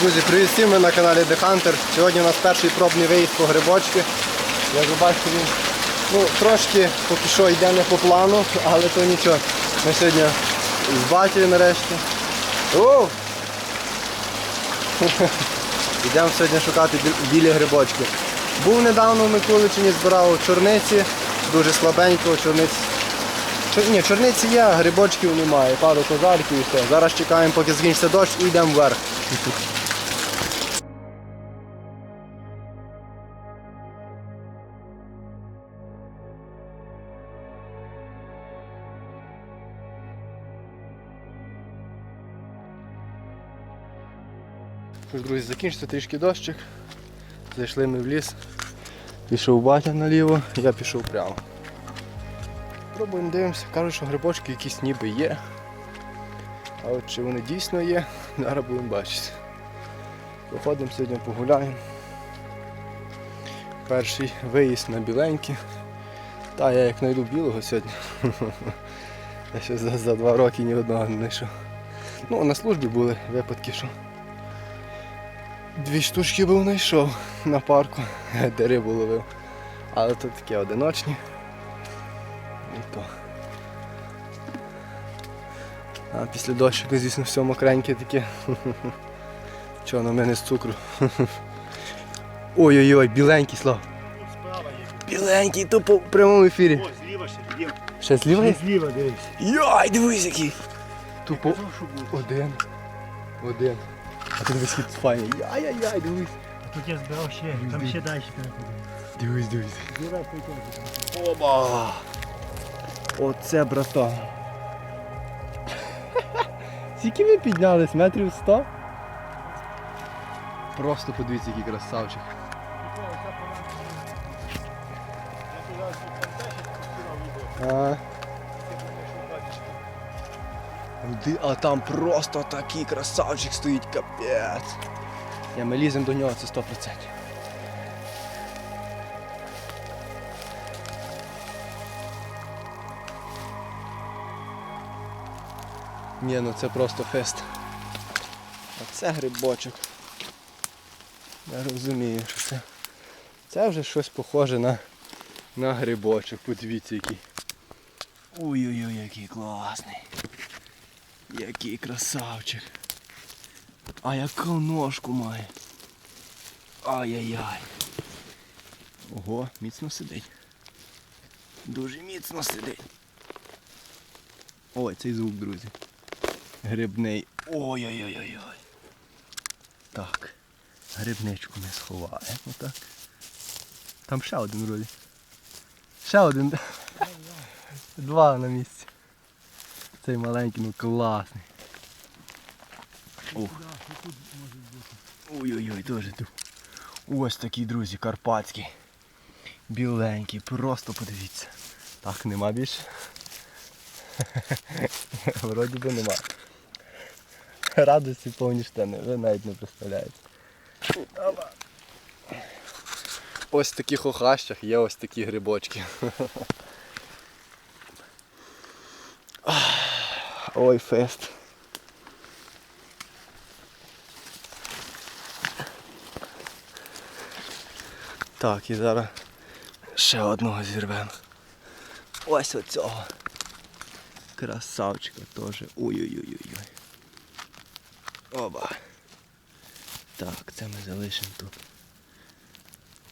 Друзі, привіт всім, ми на каналі The Hunter. Сьогодні у нас перший пробний виїзд по грибочки. Як ви бачите, він ну, трошки поки що йде не по плану, але то нічого. Ми сьогодні з батькою нарешті. Йдемо сьогодні шукати білі грибочки. Був недавно в Миколичині, збирав чорниці, дуже слабенько, чорниць. Чор... Ні, чорниці є, грибочків немає, пару козарків і все. Зараз чекаємо, поки закінчиться дощ і йдемо вверх. Тож, друзі, закінчиться трішки дощик. Зайшли ми в ліс. Пішов батя наліво, я пішов прямо. Пробуємо дивимося, кажуть, що грибочки якісь ніби є. А от чи вони дійсно є, зараз будемо бачити. Походимо сьогодні погуляємо. Перший виїзд на біленькі. Та я як знайду білого сьогодні. Я ще за, за два роки ні одного не знайшов. Ну, на службі були випадки, що дві штучки був знайшов на парку, де рибу ловив. Але тут такі одиночні. І то. А після дощика, звісно, все мокреньке таке. Чого на мене з цукру? Ой-ой-ой, біленький слав. Біленький, тупо в прямому ефірі. О, зліва ще зліва. Ще зліва є? Зліва дивись. Йой, дивись який. Тупо один. Один. А ти дивись, файний. Яй-яй-яй, дивись. Тут я збирав ще, там ще далі переходимо. Дивись, дивись. Оба! Оце братан. Скільки ми піднялись? Метрів 100? Просто подивіться, який красавчик. А. А там просто такий красавчик стоїть, капець. Я ми ліземо до нього, це 100%. Ні, ну це просто фест. А це грибочок. Я розумію, що це. Це вже щось похоже на, на грибочок. Подивіться який. Ой-ой-ой, який класний. Який красавчик. А яку ножку має. Ай-яй-яй. Ого, міцно сидить. Дуже міцно сидить. Ой, цей звук, друзі. Грибний. Ой-ой-ой-ой-ой. Так. Грибничку ми сховаємо. Так. Там ще один вроді. Ще один. Два на місці. Цей маленький, ну класний. Ой-ой-ой, дуже тут. Ось такий, друзі, карпатський. Біленький, просто подивіться. Так, нема більше. Вроді би нема. Радості повні штани, ви навіть не представляєте. Ось в таких охащах є ось такі грибочки. Ой, фест. Так, і зараз ще одного зірвемо. Ось оцього. Красавчика теж. Ой-ой-ой-ой. Оба. Так, це ми залишимо тут.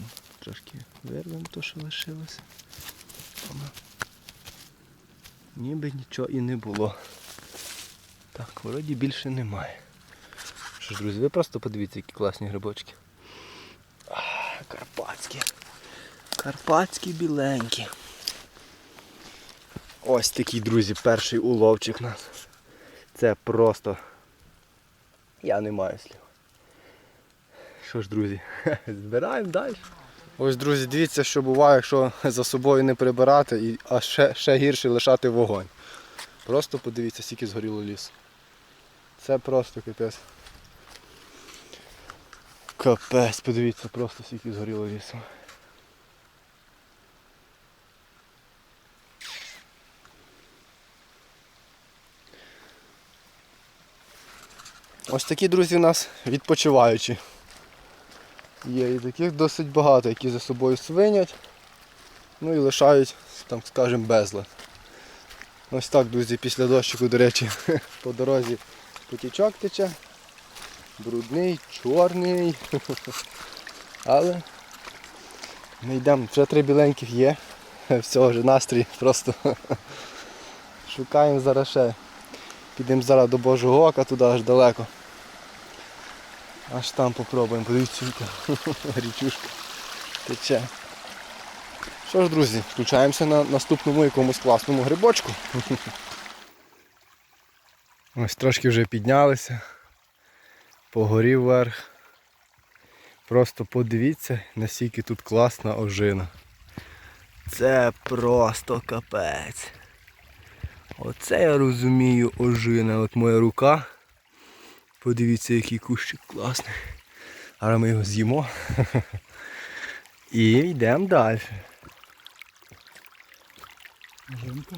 Ну, Трошки вирвемо то, що лишилося. Ніби нічого і не було. Так, вроді більше немає. Що ж, друзі, ви просто подивіться, які класні грибочки. Карпатські. Карпатські біленькі. Ось такий, друзі, перший уловчик у нас. Це просто. Я не маю слів. Що ж, друзі, збираємо далі. Ось, друзі, дивіться, що буває, якщо за собою не прибирати, а ще, ще гірше лишати вогонь. Просто подивіться, скільки згоріло ліс. Це просто капець. Капець, подивіться, просто скільки згоріло лісу. Ось такі друзі у нас відпочиваючі. Є і таких досить багато, які за собою свинять. Ну і лишають, там скажімо, безлад. Ось так, друзі, після дощику, до речі, по дорозі потічок тече. Брудний, чорний. Але ми йдемо, вже три біленьких є. Всього вже настрій просто шукаємо зараз ще. Підемо зараз до Божого ока, туди аж далеко. Аж там попробуємо, подивіться, річушка тече. Що ж, друзі, включаємося на наступному якомусь класному грибочку. Ось трошки вже піднялися. Погорів вверх. Просто подивіться, наскільки тут класна ожина. Це просто капець. Оце я розумію ожина. От моя рука. Подивіться, який кущик класний. Зараз ми його з'їмо. І йдемо далі. Жінка.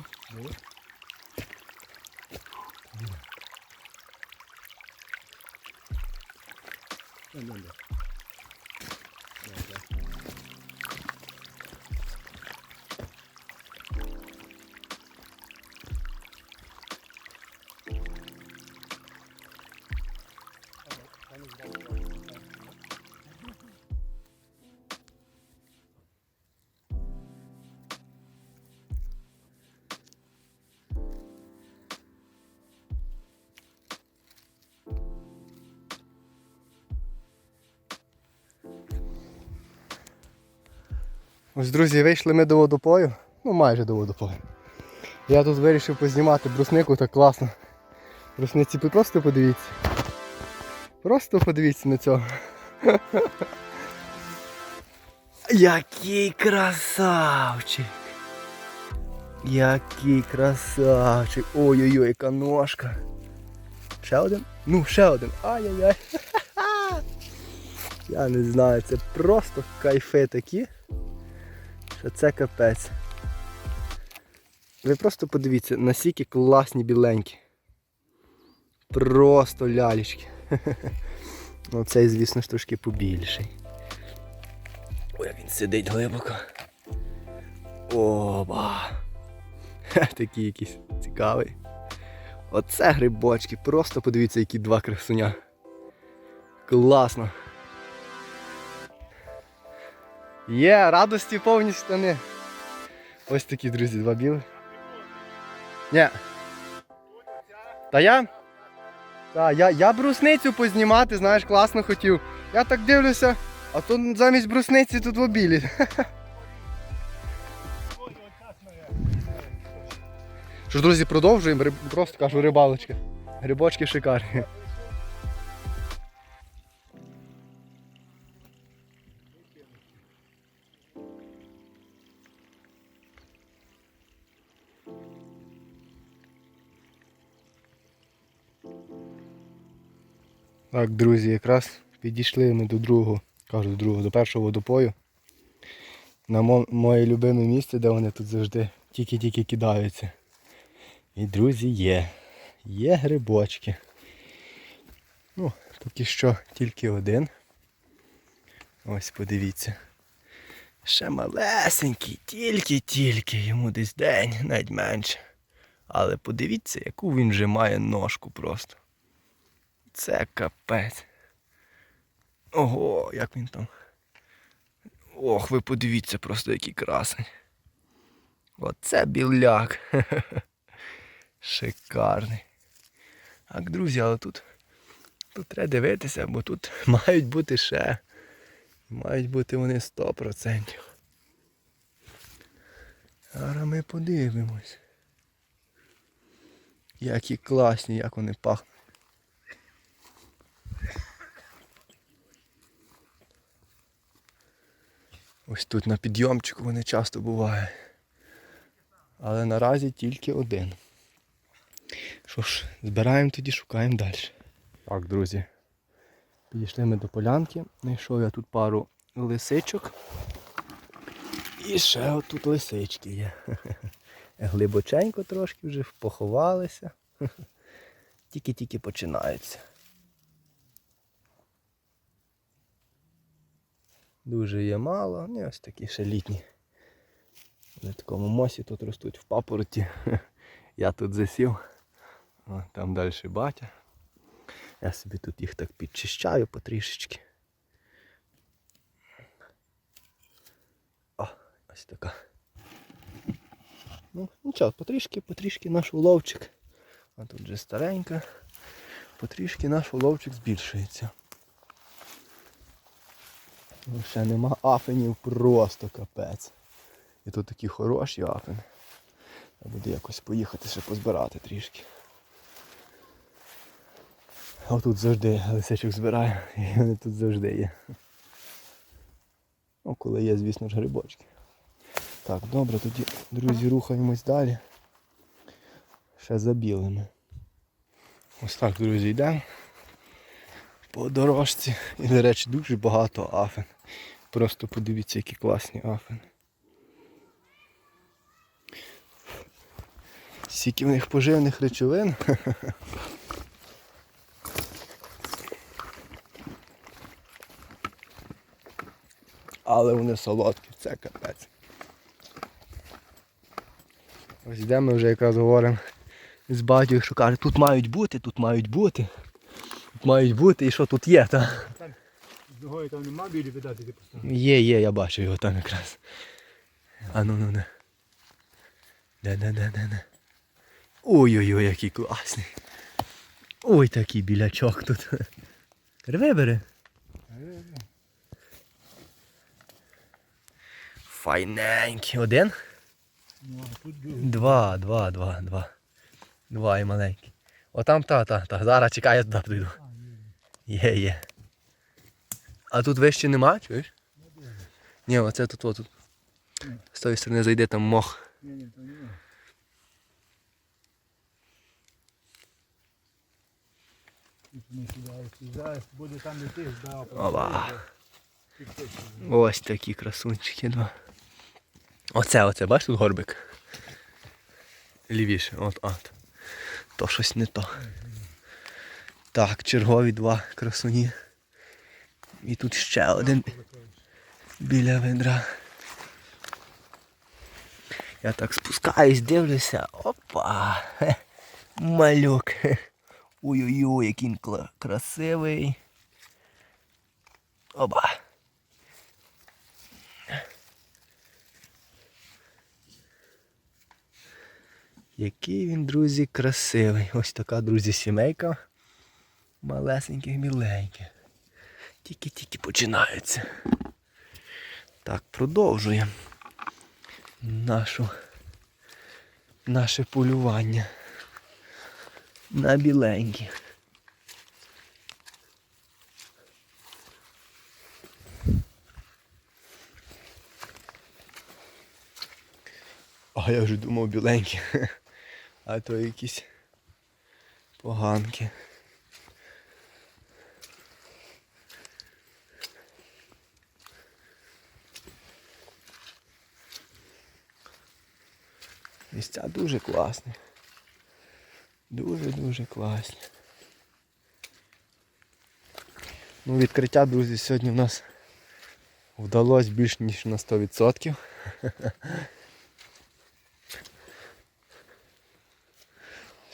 കണ്ടുണ്ടോ Ось, друзі, вийшли ми до водопою. Ну майже до водопою. Я тут вирішив познімати бруснику так класно. Брусниці просто подивіться. Просто подивіться на цього. Який красавчик! Який красавчик! Ой-ой-ой, яка ножка. Ще один? Ну, ще один. Ай-яй-яй. Я не знаю, це просто кайфи такі. Що це капець. Ви просто подивіться, наскільки класні біленькі. Просто лялечки. Ну цей, звісно трошки побільший. Ой, як він сидить глибоко. Оба. Такий якийсь цікавий. Оце грибочки. Просто подивіться, які два красуня. Класно. Є, радості повні штани. Ось такі, друзі, два білих. Ні. Та я? Та, я, я брусницю познімати, знаєш, класно хотів. Я так дивлюся, а тут замість брусниці тут два білі. Що ж, друзі, продовжуємо. Просто кажу рибалочка. Грибочки шикарні. Так, друзі, якраз підійшли ми до другого, кажу до другого, до першого водопою. На мо- моє любиме місце, де вони тут завжди тільки-тільки кидаються. І друзі, є. Є грибочки. Ну, поки що тільки один. Ось подивіться. Ще малесенький, тільки-тільки, йому десь день, навіть менше. Але подивіться, яку він вже має ножку просто. Це капець. Ого, як він там. Ох, ви подивіться просто який красень. Оце біляк. Шикарний. Так, друзі, але тут, тут треба дивитися, бо тут мають бути ще. Мають бути вони 100%. Зараз ми подивимось. Які класні, як вони пахнуть. Ось тут на підйомчику вони часто бувають. Але наразі тільки один. Що ж, збираємо тоді, шукаємо далі. Так, друзі. Підійшли ми до полянки. Знайшов я тут пару лисичок. І ще отут лисички є. Глибоченько трошки вже поховалися. Тільки-тільки починаються. Дуже є мало. Ну, ось такі ще літні. На такому мосі тут ростуть в папороті. Я тут засів. О, там далі батя. Я собі тут їх так підчищаю потрішечки. О, ось така. Ну, нічого, потрішки, потрішки наш уловчик. А тут вже старенька. Потрішки наш уловчик збільшується. Ну, ще нема афенів, просто капець. І тут такі хороші афени. Я буду якось поїхати ще позбирати трішки. А тут завжди лисичок збираю, і вони тут завжди є. Ну, коли є, звісно ж, грибочки. Так, добре, тоді, друзі, рухаємось далі. Ще за білими. Ось так, друзі, йдемо по дорожці. І, до речі, дуже багато афен. Просто подивіться, які класні афени. Скільки в них поживних речовин. Але вони солодкі, це капець. Ось йдемо вже якраз говоримо з батьком, що каже, тут мають бути, тут мають бути. Мають бути і що тут є, так? З другої там нема білі видати, ти поставив. Є, є, я бачу його там якраз. А ну ну не. Де, де. Ой-ой-ой, який класний. Ой, такий білячок тут. Вибери. Файненький. Один? Ну, а тут білі. Два, два, два, два. Два і маленький. Отам та, та, та. Зараз чекай, я туди прийду. Є, є. А тут вище нема, чуєш? Ні, оце тут, отут. Ні. З тої сторони зайде там мох. Ні, ні, там нема. Тут ми сюди, сюди, буде там де ти здав. Оба. Ось такі красунчики два. Оце, оце, бачиш тут горбик? Лівіше, от, от. То щось не то. Так, чергові два красуні. І тут ще один біля ведра. Я так спускаюсь, дивлюся. Опа! Малюк. Ой-ой-ой, який він красивий. Опа. Який він, друзі, красивий. Ось така, друзі, сімейка. Малесеньких, біленьких. Тільки-тільки починаються. Так, продовжуємо нашу, наше полювання на біленьких. А я вже думав біленькі. А то якісь поганки. Місця дуже класні. Дуже-дуже класні. Ну, відкриття, друзі, сьогодні в нас вдалося більш ніж на 100%.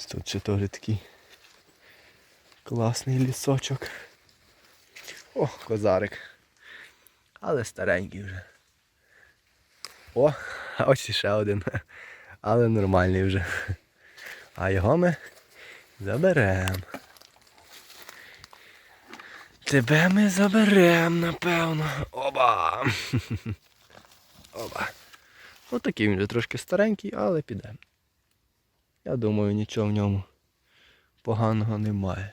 Тут ще теж такий класний лісочок. О, козарик. Але старенький вже. О, а ось ще один. Але нормальний вже. А його ми заберемо. Тебе ми заберемо, напевно. Оба! Оба. Ось такий він вже трошки старенький, але піде. Я думаю, нічого в ньому поганого немає.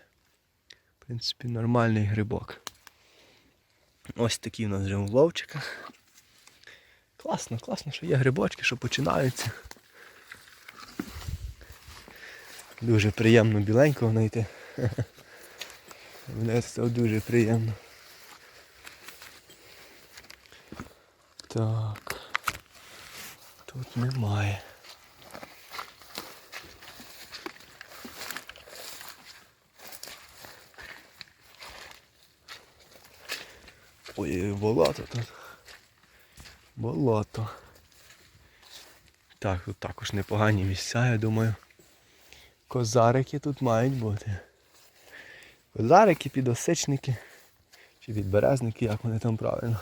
В принципі, нормальний грибок. Ось такий у нас вже в ловчиках. Класно, класно, що є грибочки, що починаються. Дуже приємно біленького знайти. Мене це дуже приємно. Так. Тут немає. Ой, болото тут. Болото. Так, тут також непогані місця, я думаю. Козарики тут мають бути. Козарики, підосичники. Чи підберезники, як вони там правильно.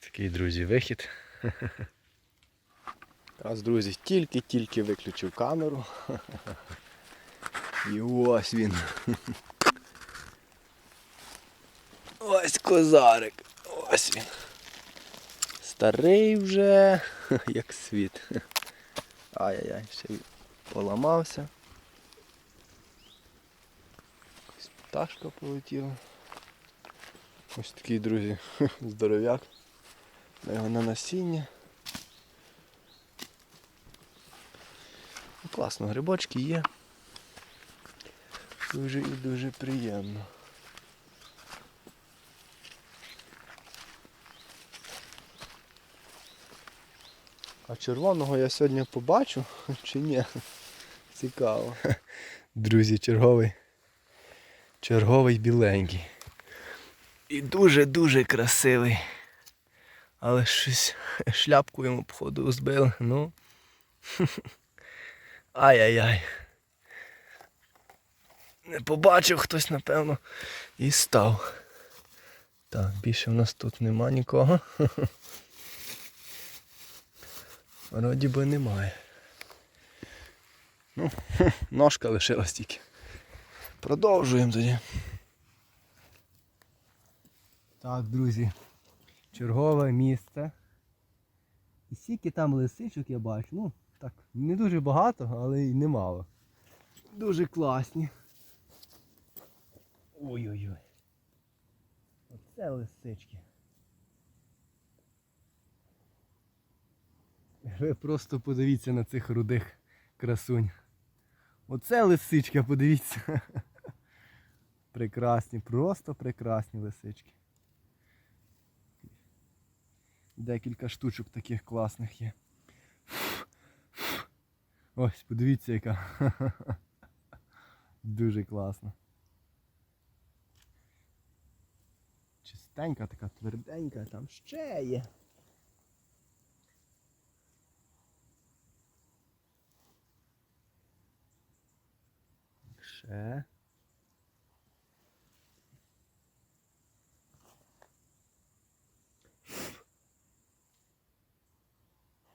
Такий, друзі, вихід. Раз, друзі, тільки-тільки виключив камеру. І ось він. Ось козарик. Ось він. Старий вже, як світ. Ай-яй-яй, ще поламався. Якась пташка полетіла. Ось такий, друзі, здоров'як. На його на насіння. Ну, Класно, грибочки є. Дуже і дуже приємно. А червоного я сьогодні побачу чи ні? Цікаво. Друзі, черговий. Черговий біленький. І дуже-дуже красивий. Але щось шляпку йому походу збили. Ну. Ай-яй-яй. Не побачив хтось, напевно, і став. Так, більше в нас тут нема нікого. Вроді би немає. Ну, ножка лишилась тільки. Продовжуємо тоді. Так, друзі. Чергове місце. І скільки там лисичок я бачу. Ну, так, не дуже багато, але й немало. Дуже класні. Ой-ой-ой. Оце лисички. Ви просто подивіться на цих рудих красунь. Оце лисичка, подивіться. Прекрасні, просто прекрасні лисички. Декілька штучок таких класних є. Ось, подивіться яка. Дуже класно. Чистенька, така тверденька, там ще є. Ще.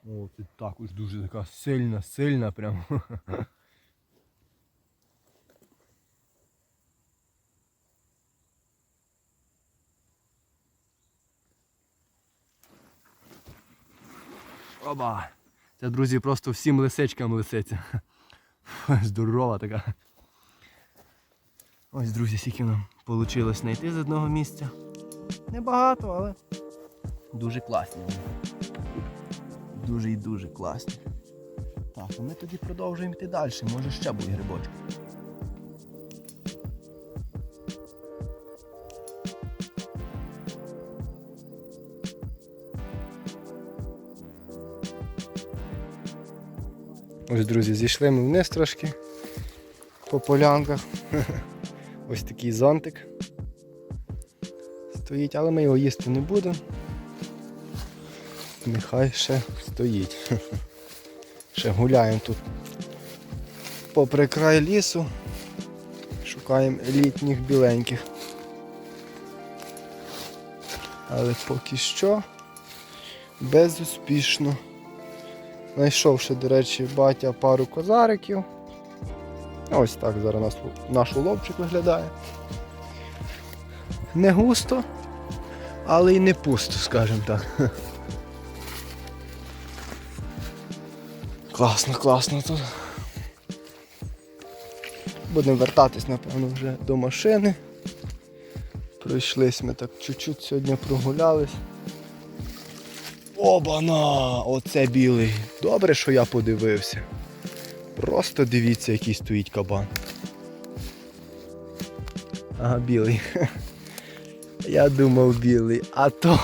О, це також дуже така сильна, сильна прям. Оба! Це, друзі, просто всім лисичкам лисиця. Здорова така. Ось, друзі, скільки нам вийшло знайти з одного місця. Небагато, але дуже класні. Дуже і дуже класні. Так, а ми тоді продовжуємо йти далі. Може ще буде грибочок. Ось, друзі, зійшли ми вниз трошки по полянках. Ось такий зонтик стоїть, але ми його їсти не будемо. Нехай ще стоїть. Ще гуляємо тут попри край лісу. Шукаємо літніх біленьких. Але поки що безуспішно. Знайшовши, до речі, батя пару козариків. Ось так зараз наш, наш уловчик виглядає. Не густо, але й не пусто, скажімо так. Класно, класно тут. Будемо вертатись, напевно, вже до машини. Пройшлись ми так чуть-чуть сьогодні прогулялись. Обана! Оце білий. Добре, що я подивився. Просто дивіться, який стоїть кабан. Ага, білий. Я думав білий. А то.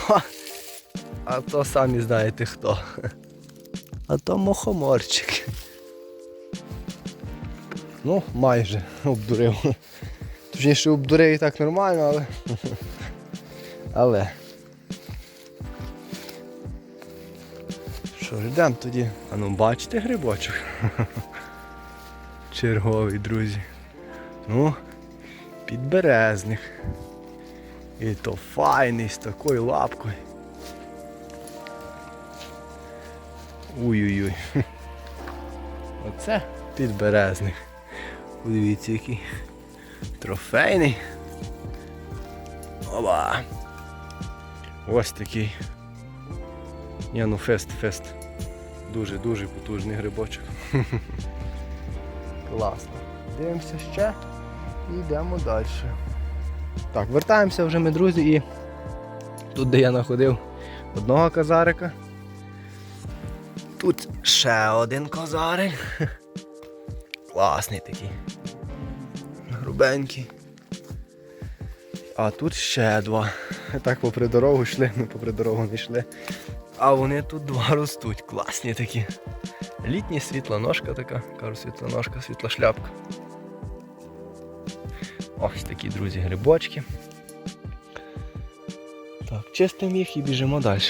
А то самі знаєте хто. А то мохоморчик. Ну, майже обдурив. Точніше, обдурив і так нормально, але. Але. Що ж, йдемо тоді? А ну бачите грибочок? Черговий, друзі. Ну, підберезник. І то файний з такою лапкою. Ой-ой-ой. Оце підберезник. Подивіться який. Трофейний. Оба. Ось такий. Ні, ну фест, фест. Дуже-дуже потужний грибочок. Класно. Дивимося ще і йдемо далі. Так, вертаємося вже ми, друзі, і тут, де я знаходив одного козарика. Тут ще один козарик. Класний такий. Грубенький. А тут ще два. Так попри дорогу йшли, ми попри дорогу не йшли. А вони тут два ростуть. Класні такі. Літня світла ножка така. Кажу, світла ножка, світла шляпка. Ось такі, друзі, грибочки. Так, чистимо їх і біжимо далі.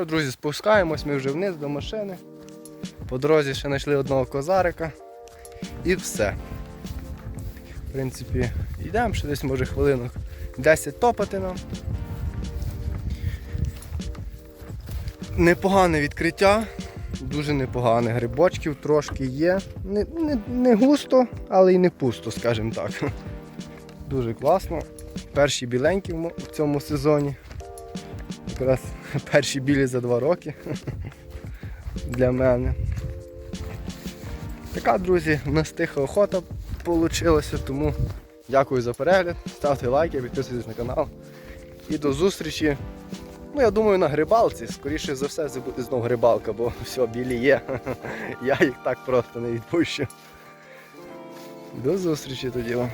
Що, друзі, спускаємось ми вже вниз до машини. По дорозі ще знайшли одного козарика. І все. В принципі, йдемо ще десь може хвилинок 10 топати нам. Непогане відкриття, дуже непогане. Грибочків трошки є. Не, не, не густо, але й не пусто, скажімо так. Дуже класно. Перші біленькі в цьому сезоні. Якраз перші білі за два роки для мене. Така, друзі, у нас тиха охота вийшла, тому дякую за перегляд, ставте лайки, підписуйтесь на канал. І до зустрічі. Ну, я думаю, на грибалці. Скоріше за все, це буде знову грибалка, бо все, білі є. Я їх так просто не відпущу. До зустрічі тоді вам.